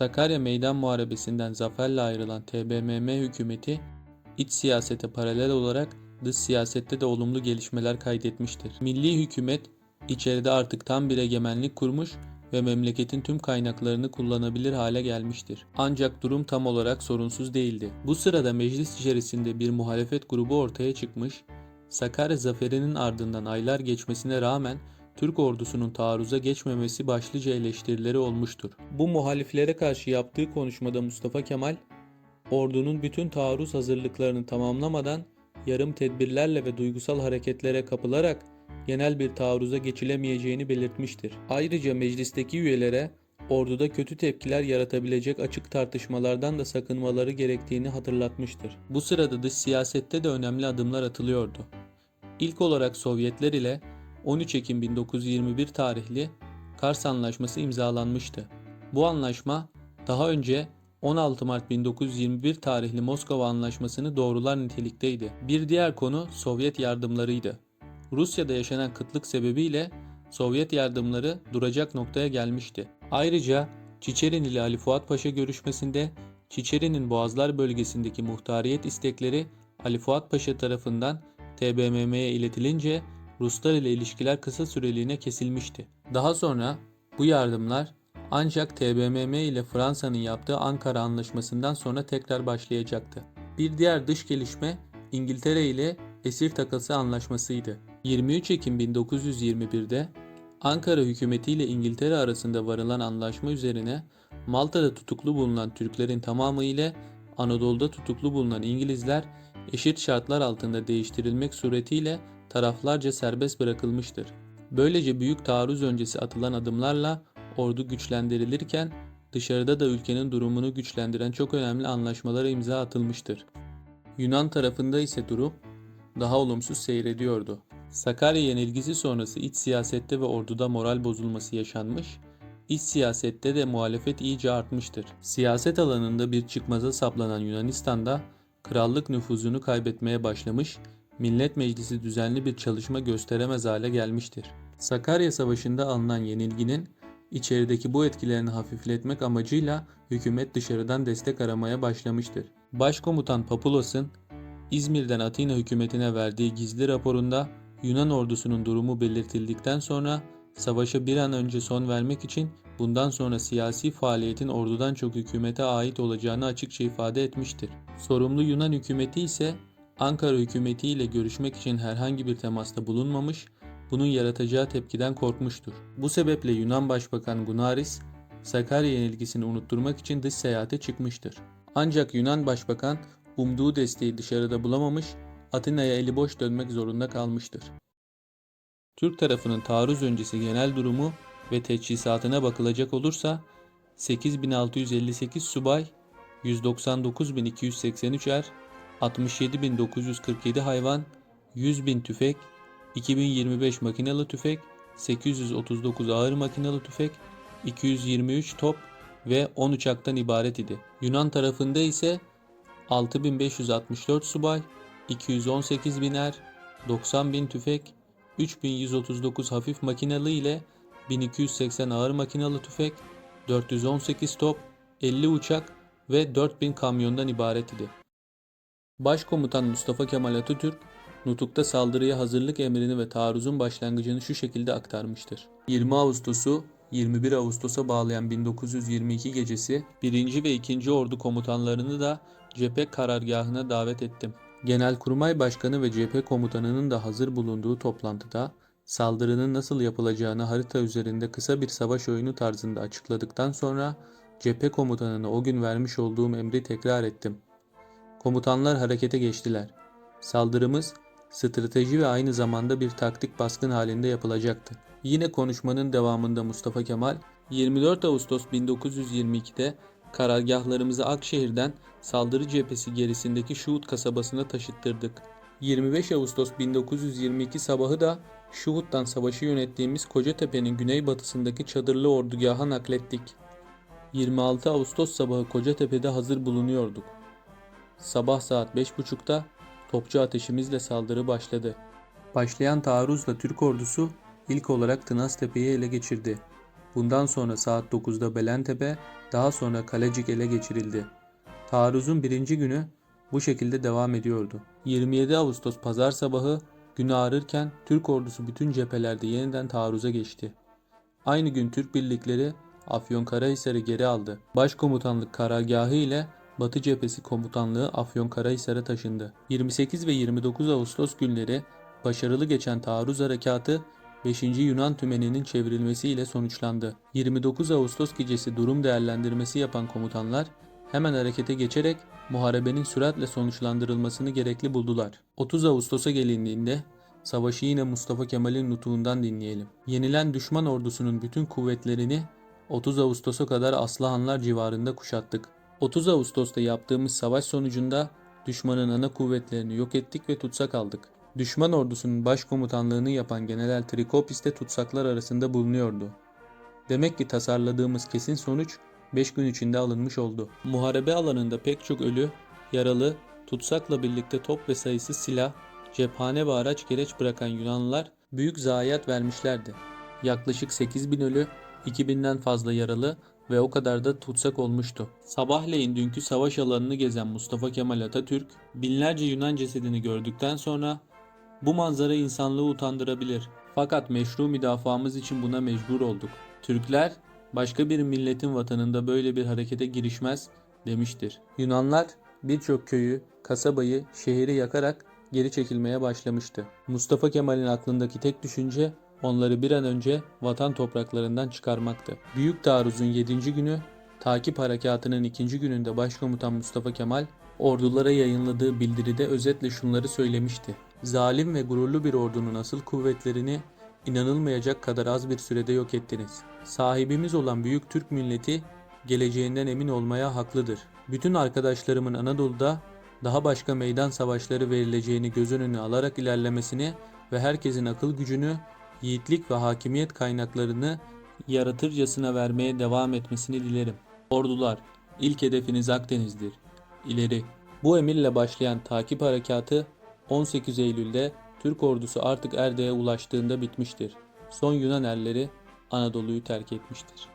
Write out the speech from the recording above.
Sakarya Meydan Muharebesi'nden zaferle ayrılan TBMM hükümeti iç siyasete paralel olarak dış siyasette de olumlu gelişmeler kaydetmiştir. Milli hükümet içeride artık tam bir egemenlik kurmuş ve memleketin tüm kaynaklarını kullanabilir hale gelmiştir. Ancak durum tam olarak sorunsuz değildi. Bu sırada meclis içerisinde bir muhalefet grubu ortaya çıkmış, Sakarya zaferinin ardından aylar geçmesine rağmen Türk ordusunun taarruza geçmemesi başlıca eleştirileri olmuştur. Bu muhaliflere karşı yaptığı konuşmada Mustafa Kemal, ordunun bütün taarruz hazırlıklarını tamamlamadan yarım tedbirlerle ve duygusal hareketlere kapılarak genel bir taarruza geçilemeyeceğini belirtmiştir. Ayrıca meclisteki üyelere orduda kötü tepkiler yaratabilecek açık tartışmalardan da sakınmaları gerektiğini hatırlatmıştır. Bu sırada dış siyasette de önemli adımlar atılıyordu. İlk olarak Sovyetler ile 13 Ekim 1921 tarihli Kars Anlaşması imzalanmıştı. Bu anlaşma daha önce 16 Mart 1921 tarihli Moskova Anlaşması'nı doğrular nitelikteydi. Bir diğer konu Sovyet yardımlarıydı. Rusya'da yaşanan kıtlık sebebiyle Sovyet yardımları duracak noktaya gelmişti. Ayrıca Çiçerin ile Ali Fuat Paşa görüşmesinde Çiçerin'in Boğazlar bölgesindeki muhtariyet istekleri Ali Fuat Paşa tarafından TBMM'ye iletilince Ruslar ile ilişkiler kısa süreliğine kesilmişti. Daha sonra bu yardımlar ancak TBMM ile Fransa'nın yaptığı Ankara Anlaşması'ndan sonra tekrar başlayacaktı. Bir diğer dış gelişme İngiltere ile esir takası anlaşmasıydı. 23 Ekim 1921'de Ankara hükümeti ile İngiltere arasında varılan anlaşma üzerine Malta'da tutuklu bulunan Türklerin tamamı ile Anadolu'da tutuklu bulunan İngilizler eşit şartlar altında değiştirilmek suretiyle taraflarca serbest bırakılmıştır. Böylece büyük taarruz öncesi atılan adımlarla ordu güçlendirilirken dışarıda da ülkenin durumunu güçlendiren çok önemli anlaşmalara imza atılmıştır. Yunan tarafında ise durum daha olumsuz seyrediyordu. Sakarya yenilgisi sonrası iç siyasette ve orduda moral bozulması yaşanmış, iç siyasette de muhalefet iyice artmıştır. Siyaset alanında bir çıkmaza saplanan Yunanistan'da krallık nüfuzunu kaybetmeye başlamış, Millet Meclisi düzenli bir çalışma gösteremez hale gelmiştir. Sakarya Savaşı'nda alınan yenilginin içerideki bu etkilerini hafifletmek amacıyla hükümet dışarıdan destek aramaya başlamıştır. Başkomutan Papulos'un İzmir'den Atina hükümetine verdiği gizli raporunda Yunan ordusunun durumu belirtildikten sonra savaşa bir an önce son vermek için bundan sonra siyasi faaliyetin ordudan çok hükümete ait olacağını açıkça ifade etmiştir. Sorumlu Yunan hükümeti ise Ankara hükümeti ile görüşmek için herhangi bir temasta bulunmamış, bunun yaratacağı tepkiden korkmuştur. Bu sebeple Yunan Başbakan Gunaris, Sakarya yenilgisini unutturmak için dış seyahate çıkmıştır. Ancak Yunan Başbakan umduğu desteği dışarıda bulamamış, Atina'ya eli boş dönmek zorunda kalmıştır. Türk tarafının taarruz öncesi genel durumu ve teçhizatına bakılacak olursa 8658 subay, 199283 er, 67947 hayvan, 100.000 tüfek, 2025 makinalı tüfek, 839 ağır makinalı tüfek, 223 top ve 10 uçaktan ibaret idi. Yunan tarafında ise 6564 subay, 218 biner, 90 bin tüfek, 3139 hafif makinalı ile 1280 ağır makinalı tüfek, 418 top, 50 uçak ve 4000 kamyondan ibaret idi. Başkomutan Mustafa Kemal Atatürk, Nutuk'ta saldırıya hazırlık emrini ve taarruzun başlangıcını şu şekilde aktarmıştır. 20 Ağustos'u 21 Ağustos'a bağlayan 1922 gecesi 1. ve 2. Ordu komutanlarını da cephe karargahına davet ettim. Genelkurmay Başkanı ve cephe komutanının da hazır bulunduğu toplantıda saldırının nasıl yapılacağını harita üzerinde kısa bir savaş oyunu tarzında açıkladıktan sonra cephe komutanına o gün vermiş olduğum emri tekrar ettim. Komutanlar harekete geçtiler. Saldırımız strateji ve aynı zamanda bir taktik baskın halinde yapılacaktı. Yine konuşmanın devamında Mustafa Kemal 24 Ağustos 1922'de karargahlarımızı Akşehir'den saldırı cephesi gerisindeki Şuhut kasabasına taşıttırdık. 25 Ağustos 1922 sabahı da Şuhut'tan savaşı yönettiğimiz Kocatepe'nin güneybatısındaki çadırlı ordugaha naklettik. 26 Ağustos sabahı Kocatepe'de hazır bulunuyorduk. Sabah saat 5.30'da topçu ateşimizle saldırı başladı. Başlayan taarruzla Türk ordusu ilk olarak Tınaztepe'yi ele geçirdi. Bundan sonra saat 9'da Belentepe, daha sonra Kalecik ele geçirildi. Taarruzun birinci günü bu şekilde devam ediyordu. 27 Ağustos pazar sabahı gün ağrırken Türk ordusu bütün cephelerde yeniden taarruza geçti. Aynı gün Türk birlikleri Afyonkarahisar'ı geri aldı. Başkomutanlık karargahı ile Batı cephesi komutanlığı Afyonkarahisar'a taşındı. 28 ve 29 Ağustos günleri başarılı geçen taarruz harekatı 5. Yunan tümeninin çevrilmesiyle sonuçlandı. 29 Ağustos gecesi durum değerlendirmesi yapan komutanlar hemen harekete geçerek muharebenin süratle sonuçlandırılmasını gerekli buldular. 30 Ağustos'a gelindiğinde savaşı yine Mustafa Kemal'in nutuğundan dinleyelim. Yenilen düşman ordusunun bütün kuvvetlerini 30 Ağustos'a kadar Aslıhanlar civarında kuşattık. 30 Ağustos'ta yaptığımız savaş sonucunda düşmanın ana kuvvetlerini yok ettik ve tutsak aldık. Düşman ordusunun başkomutanlığını yapan General Trikopis de tutsaklar arasında bulunuyordu. Demek ki tasarladığımız kesin sonuç 5 gün içinde alınmış oldu. Muharebe alanında pek çok ölü, yaralı, tutsakla birlikte top ve sayısız silah, cephane ve araç gereç bırakan Yunanlılar büyük zayiat vermişlerdi. Yaklaşık 8000 ölü, 2000'den fazla yaralı ve o kadar da tutsak olmuştu. Sabahleyin dünkü savaş alanını gezen Mustafa Kemal Atatürk, binlerce Yunan cesedini gördükten sonra bu manzara insanlığı utandırabilir. Fakat meşru müdafaamız için buna mecbur olduk. Türkler başka bir milletin vatanında böyle bir harekete girişmez demiştir. Yunanlar birçok köyü, kasabayı, şehri yakarak geri çekilmeye başlamıştı. Mustafa Kemal'in aklındaki tek düşünce onları bir an önce vatan topraklarından çıkarmaktı. Büyük taarruzun 7. günü takip harekatının 2. gününde Başkomutan Mustafa Kemal ordulara yayınladığı bildiride özetle şunları söylemişti. Zalim ve gururlu bir ordunun asıl kuvvetlerini inanılmayacak kadar az bir sürede yok ettiniz. Sahibimiz olan büyük Türk milleti geleceğinden emin olmaya haklıdır. Bütün arkadaşlarımın Anadolu'da daha başka meydan savaşları verileceğini göz önüne alarak ilerlemesini ve herkesin akıl gücünü, yiğitlik ve hakimiyet kaynaklarını yaratırcasına vermeye devam etmesini dilerim. Ordular, ilk hedefiniz Akdeniz'dir. İleri. Bu emirle başlayan takip harekatı 18 Eylül'de Türk ordusu artık Erde'ye ulaştığında bitmiştir. Son Yunan erleri Anadolu'yu terk etmiştir.